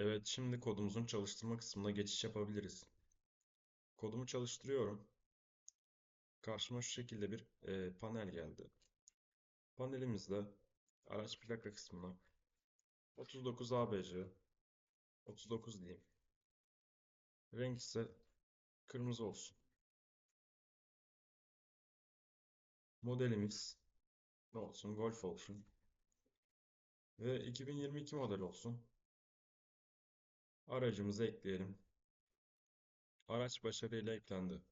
Evet, şimdi kodumuzun çalıştırma kısmına geçiş yapabiliriz. Kodumu çalıştırıyorum. Karşıma şu şekilde bir e, panel geldi. Panelimizde araç plaka kısmına 39 ABC 39 diyeyim. Renk ise kırmızı olsun. Modelimiz ne olsun? Golf olsun. Ve 2022 model olsun. Aracımızı ekleyelim. Araç başarıyla eklendi.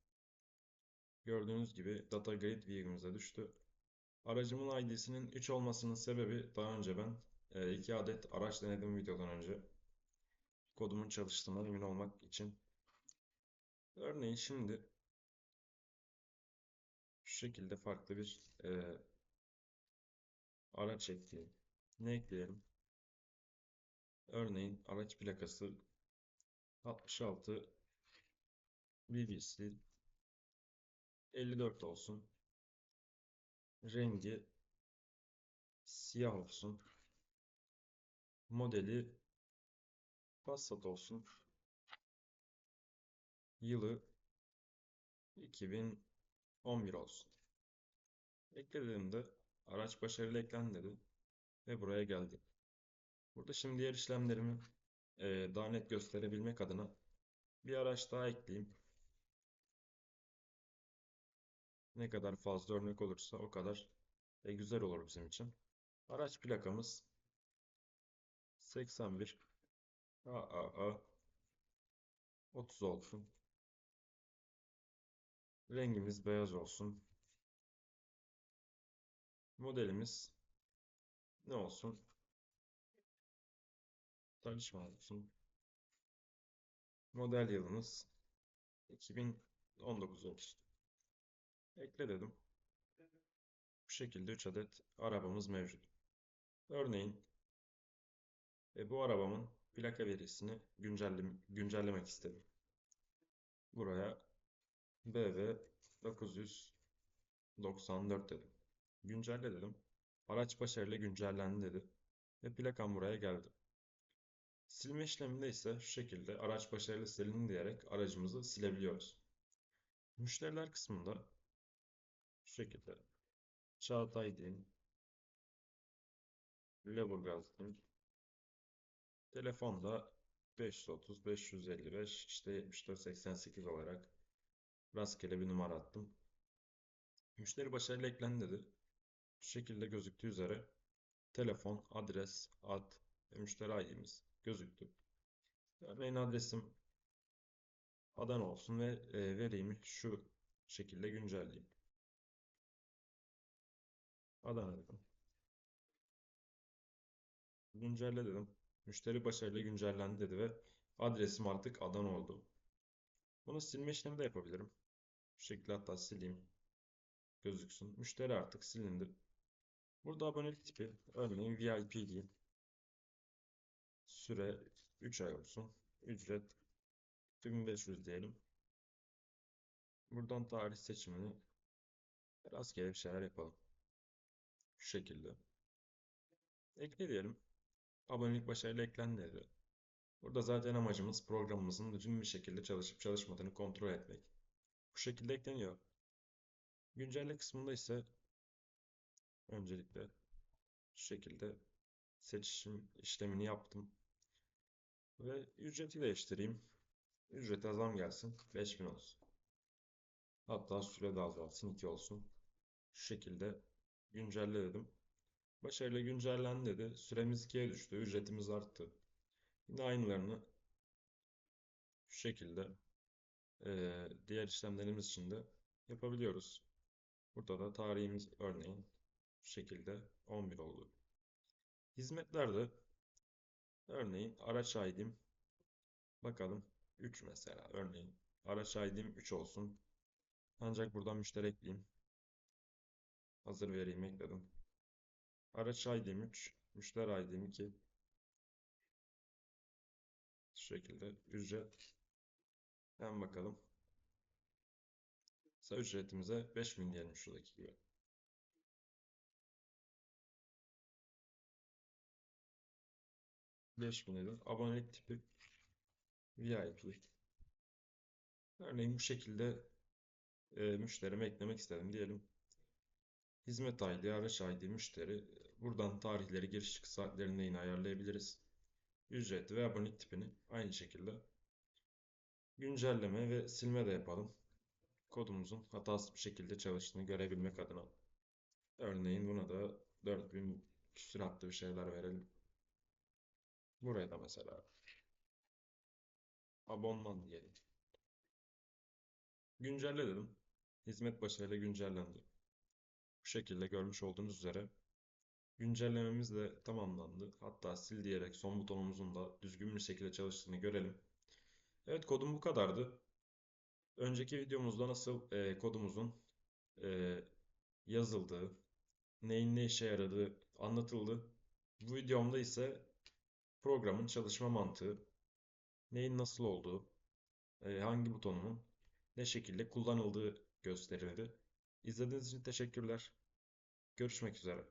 Gördüğünüz gibi data grid view'imize düştü. Aracımın ID'sinin 3 olmasının sebebi daha önce ben 2 adet araç denedim videodan önce. Kodumun çalıştığına emin olmak için. Örneğin şimdi şu şekilde farklı bir e, araç ekleyelim. Ne ekleyelim? Örneğin araç plakası 66 BBC 54 olsun. Rengi siyah olsun. Modeli Passat olsun. Yılı 2011 olsun. Eklediğimde araç başarılı eklendi ve buraya geldi. Burada şimdi diğer işlemlerimi e, daha net gösterebilmek adına bir araç daha ekleyeyim. Ne kadar fazla örnek olursa o kadar e, güzel olur bizim için. Araç plakamız 81 AAA 30 olsun. Rengimiz beyaz olsun. Modelimiz ne olsun? Danışman olsun. Model yılımız 2019 olsun. Ekle dedim. Bu şekilde 3 adet arabamız mevcut. Örneğin e, bu arabamın plaka verisini güncellem güncellemek istedim. Buraya BV 994 dedim. Güncelle dedim. Araç başarıyla güncellendi dedi. Ve plakam buraya geldi. Silme işleminde ise şu şekilde araç başarılı silindi diyerek aracımızı silebiliyoruz. Müşteriler kısmında şu şekilde Çağatay diyeyim. Leburgaz diyeyim. Telefonda 530 555 işte 74 88 olarak rastgele bir numara attım. Müşteri başarılı eklendi dedi. Şu şekilde gözüktüğü üzere telefon, adres, ad ve müşteri ID'miz gözüktü. Örneğin adresim Adana olsun ve e, vereyimi şu şekilde güncelleyeyim. Adana dedim. Güncelle dedim. Müşteri başarıyla güncellendi dedi ve adresim artık Adana oldu. Bunu silme işlemi de yapabilirim. Şu şekilde hatta sileyim. Gözüksün. Müşteri artık silindi. Burada abonelik tipi örneğin VIP diyeyim. Süre 3 ay olsun. Ücret 1500 diyelim. Buradan tarih seçimini rastgele bir şeyler yapalım. Şu şekilde. Ekle diyelim. Abonelik başarıyla eklendi dedi. Burada zaten amacımız programımızın düzgün bir şekilde çalışıp çalışmadığını kontrol etmek. Bu şekilde ekleniyor. Güncelle kısmında ise öncelikle şu şekilde seçim işlemini yaptım. Ve ücreti değiştireyim. Ücrete zam gelsin. 5000 olsun. Hatta süre de azalsın. 2 olsun. Şu şekilde güncelle dedim. Başarıyla güncellendi dedi. Süremiz 2'ye düştü. Ücretimiz arttı. Yine aynılarını şu şekilde e, diğer işlemlerimiz için de yapabiliyoruz. Burada da tarihimiz örneğin şu şekilde 11 oldu. Hizmetlerde örneğin araç ID'm bakalım 3 mesela örneğin araç ID'm 3 olsun. Ancak buradan müşteri ekleyeyim. Hazır vereyim ekledim. Araç ID'm 3, müşteri ID'm 2. Şu şekilde ücret. Hemen bakalım. Mesela ücretimize 5000 diyelim şuradaki gibi. 5000 lira. Abonelik tipi VIP. Örneğin bu şekilde e, müşterimi eklemek istedim diyelim. Hizmet ID, araç ID, müşteri. Buradan tarihleri, giriş çıkış saatlerini yine ayarlayabiliriz. Ücret ve abonelik tipini aynı şekilde. Güncelleme ve silme de yapalım. Kodumuzun hatasız bir şekilde çalıştığını görebilmek adına. Örneğin buna da 4000 küsuratlı bir şeyler verelim. Buraya da mesela abonman diyelim. Güncelle dedim. Hizmet başarıyla güncellendi. Bu şekilde görmüş olduğunuz üzere güncellememiz de tamamlandı. Hatta sil diyerek son butonumuzun da düzgün bir şekilde çalıştığını görelim. Evet kodum bu kadardı. Önceki videomuzda nasıl e, kodumuzun e, yazıldığı, neyin ne işe yaradığı anlatıldı. Bu videomda ise programın çalışma mantığı, neyin nasıl olduğu, e, hangi butonun ne şekilde kullanıldığı gösterildi. İzlediğiniz için teşekkürler. Görüşmek üzere.